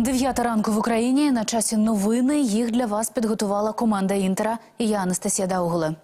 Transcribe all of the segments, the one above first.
Дев'ята ранку в Україні на часі новини. Їх для вас підготувала команда Інтера і я Анастасія Даугуле.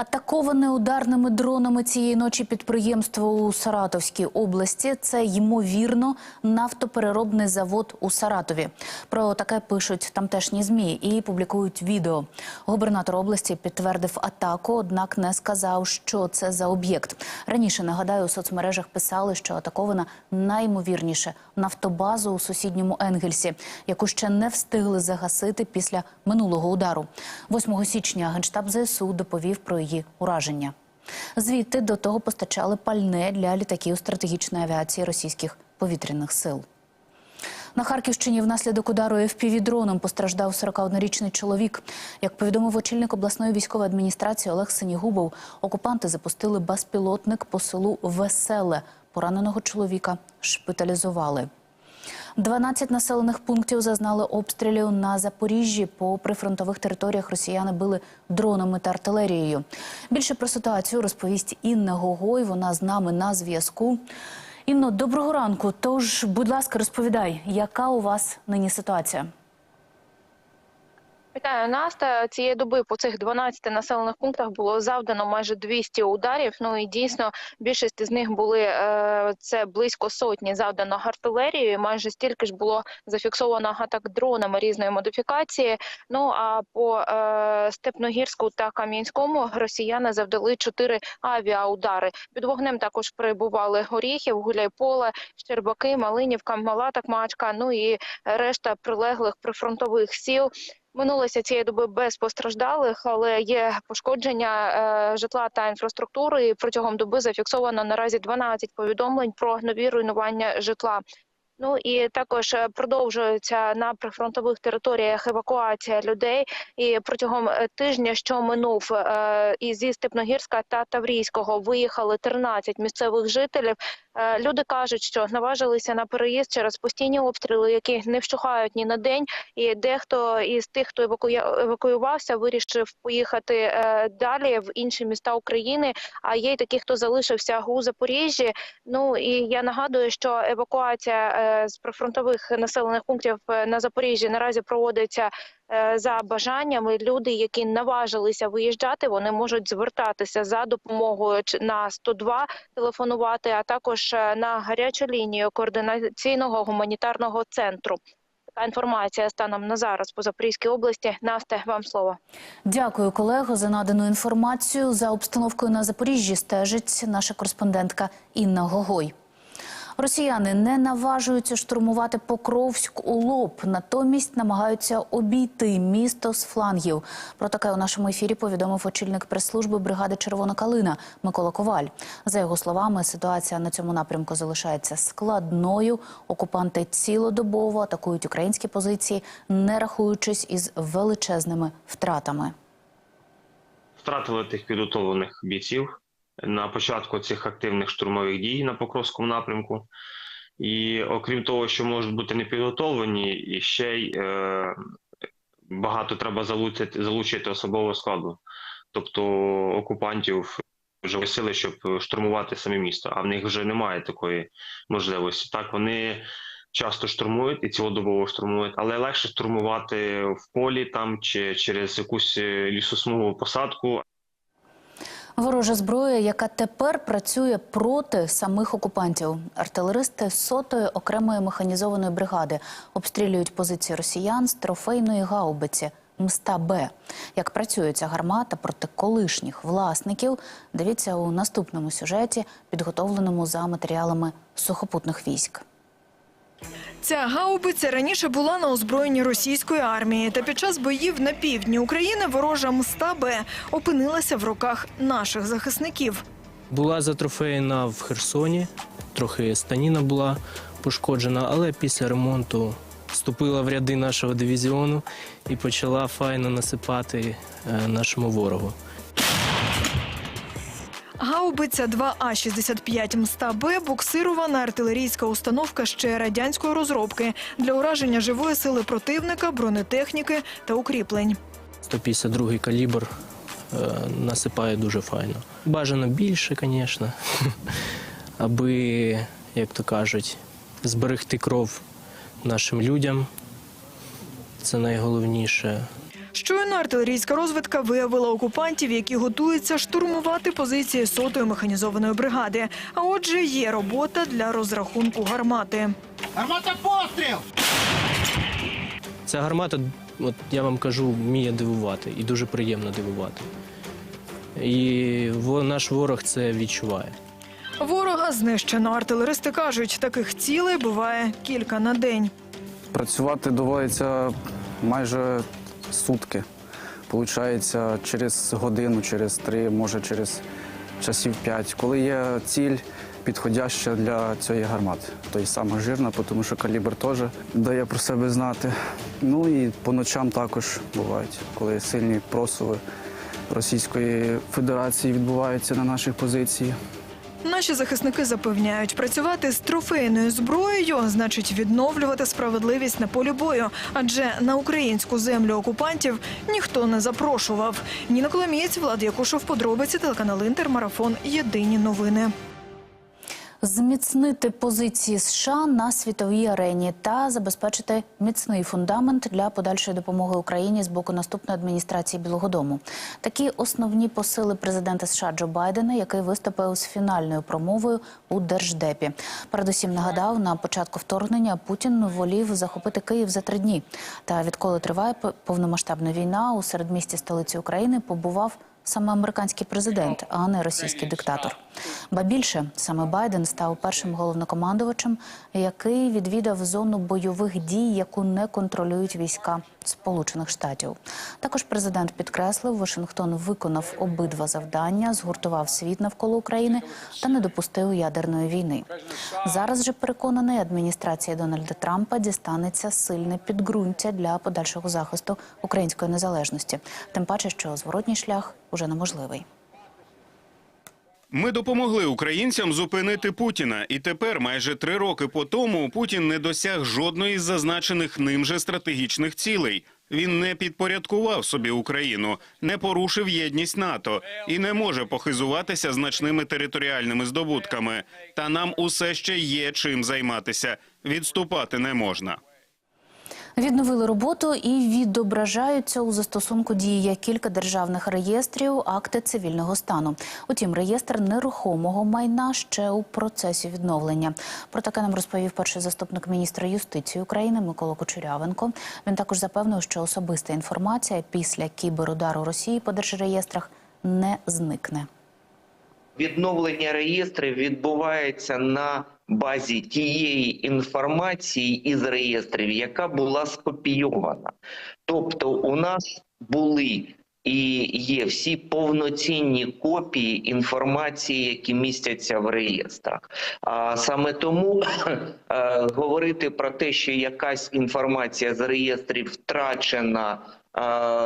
Атаковане ударними дронами цієї ночі підприємство у Саратовській області. Це ймовірно нафтопереробний завод у Саратові. Про таке пишуть тамтешні змі і публікують відео. Губернатор області підтвердив атаку, однак не сказав, що це за об'єкт. Раніше нагадаю, у соцмережах писали, що атакована найімовірніше нафтобазу у сусідньому Енгельсі, яку ще не встигли загасити після минулого удару. 8 січня генштаб ЗСУ доповів про її ураження. Звідти до того постачали пальне для літаків стратегічної авіації російських повітряних сил. На Харківщині внаслідок удару FPV-дроном постраждав 41-річний чоловік. Як повідомив очільник обласної військової адміністрації Олег Синігубов, окупанти запустили безпілотник по селу Веселе. Пораненого чоловіка шпиталізували. 12 населених пунктів зазнали обстрілів на Запоріжжі. По прифронтових територіях росіяни били дронами та артилерією. Більше про ситуацію розповість Інна Гогой. Вона з нами на зв'язку. Інно, доброго ранку. Тож, будь ласка, розповідай, яка у вас нині ситуація? Вітаю, Наста. Цієї доби по цих 12 населених пунктах було завдано майже 200 ударів. Ну і дійсно більшість з них були е, це близько сотні завдано артилерією. Майже стільки ж було зафіксовано атак дронами різної модифікації. Ну а по е, Степногірську та Кам'янському росіяни завдали чотири авіаудари. Під вогнем також перебували Горіхів, Гуляйполе, Щербаки, Малинівка, Мала Такмачка. Ну і решта прилеглих прифронтових сіл. Минулося цієї доби без постраждалих, але є пошкодження е, житла та інфраструктури. Протягом доби зафіксовано наразі 12 повідомлень про нові руйнування житла. Ну і також е, продовжується на прифронтових територіях евакуація людей. І протягом е, тижня, що минув, е, і зі Степногірська та Таврійського виїхали 13 місцевих жителів. Люди кажуть, що наважилися на переїзд через постійні обстріли, які не вщухають ні на день. І дехто із тих, хто евакуювався, вирішив поїхати далі в інші міста України. А є й такі, хто залишився у Запоріжжі. Ну і я нагадую, що евакуація з прифронтових населених пунктів е, на Запоріжжі наразі проводиться. е, За бажаннями люди, які наважилися виїжджати, вони можуть звертатися за допомогою на 102 телефонувати, а також е, на гарячу лінію координаційного гуманітарного центру. Така інформація станом на зараз по Запорізькій області. Насте, вам слово. Дякую, колего, за надану інформацію. За обстановкою на Запоріжжі стежить наша кореспондентка Інна Гогой. Росіяни не наважуються штурмувати Покровськ у лоб, натомість намагаються обійти місто з флангів. Про таке у нашому ефірі повідомив очільник прес-служби бригади Червона Калина Микола Коваль. За його словами, ситуація на цьому напрямку залишається складною. Окупанти цілодобово атакують українські позиції, не рахуючись із величезними втратами. втратили тих підготовлених бійців на початку цих активних штурмових дій на Покровському напрямку. І окрім того, що можуть бути непідготовлені, і ще й е, багато треба залучити, залучити особового складу, тобто окупантів вже сили, щоб штурмувати саме місто, а в них вже немає такої можливості. Так вони часто штурмують і цілодобово штурмують, але легше штурмувати в полі там чи через якусь е, лісосмугову посадку, Ворожа зброя, яка тепер працює проти самих окупантів. Артилеристи сотої окремої механізованої бригади обстрілюють позиції росіян з трофейної гаубиці Мста Б. Як працює ця гармата проти колишніх власників, дивіться у наступному сюжеті, підготовленому за матеріалами сухопутних військ. Ця гаубиця раніше була на озброєнні російської армії, та під час боїв на півдні України ворожа мста Б опинилася в руках наших захисників. Була затрофеєна в Херсоні, трохи станіна була пошкоджена, але після ремонту вступила в ряди нашого дивізіону і почала файно насипати е, нашому ворогу. Гаубиця 2А-65 мста Б буксирована артилерійська установка ще радянської розробки для ураження живої сили противника, бронетехніки та укріплень. 152 калібр е, насипає дуже файно. Бажано більше, звісно, аби, як то кажуть, зберегти кров нашим людям. Це найголовніше. Щойно артилерійська розвідка виявила окупантів, які готуються штурмувати позиції сотої механізованої бригади. А отже, є робота для розрахунку гармати. Гармата постріл! Ця гармата, от я вам кажу, вміє дивувати і дуже приємно дивувати. І наш ворог це відчуває. Ворога знищено. Артилеристи кажуть, таких цілей буває кілька на день. Працювати доводиться майже сутки. Получається через годину, через три, може через часів п'ять. Коли є ціль підходяща для цієї гармати. Тобто саме жирна, тому що калібр теж дає про себе знати. Ну і по ночам також бувають, коли сильні просуви Російської Федерації відбуваються на наших позиціях. Наші захисники запевняють, працювати з трофейною зброєю значить відновлювати справедливість на полі бою, адже на українську землю окупантів ніхто не запрошував. Ніна Коломієць, Влад Якушев, подробиці, телеканал Інтер, Марафон, Єдині новини. Зміцнити позиції США на світовій арені та забезпечити міцний фундамент для подальшої допомоги Україні з боку наступної адміністрації Білого Дому. Такі основні посили президента США Джо Байдена, який виступив з фінальною промовою у держдепі. Передусім нагадав, на початку вторгнення Путін волів захопити Київ за три дні. Та відколи триває повномасштабна війна у середмісті столиці України, побував саме американський президент, а не російський диктатор. Ба більше саме Байден став першим головнокомандувачем, який відвідав зону бойових дій, яку не контролюють війська Сполучених Штатів. Також президент підкреслив, Вашингтон виконав обидва завдання, згуртував світ навколо України та не допустив ядерної війни. Зараз же переконаний, адміністрація Дональда Трампа дістанеться сильне підґрунтя для подальшого захисту української незалежності. Тим паче, що зворотній шлях уже неможливий. Ми допомогли українцям зупинити Путіна, і тепер, майже три роки по тому, Путін не досяг жодної з зазначених ним же стратегічних цілей. Він не підпорядкував собі Україну, не порушив єдність НАТО і не може похизуватися значними територіальними здобутками. Та нам усе ще є чим займатися. Відступати не можна. Відновили роботу і відображаються у застосунку дії кілька державних реєстрів, акти цивільного стану. Утім, реєстр нерухомого майна ще у процесі відновлення. Про таке нам розповів перший заступник міністра юстиції України Микола Кучерявенко. Він також запевнив, що особиста інформація після кіберудару Росії по держреєстрах не зникне. Відновлення реєстрів відбувається на базі тієї інформації із реєстрів, яка була скопійована. Тобто, у нас були і є всі повноцінні копії інформації, які містяться в реєстрах. А саме тому е, говорити про те, що якась інформація з реєстрів втрачена.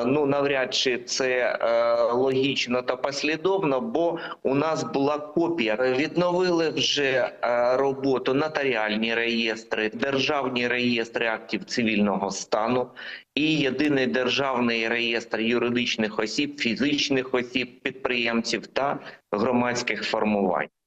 Ну, навряд чи це е, логічно та послідовно, бо у нас була копія. Відновили вже е, роботу нотаріальні реєстри, державні реєстри актів цивільного стану і єдиний державний реєстр юридичних осіб, фізичних осіб, підприємців та громадських формувань.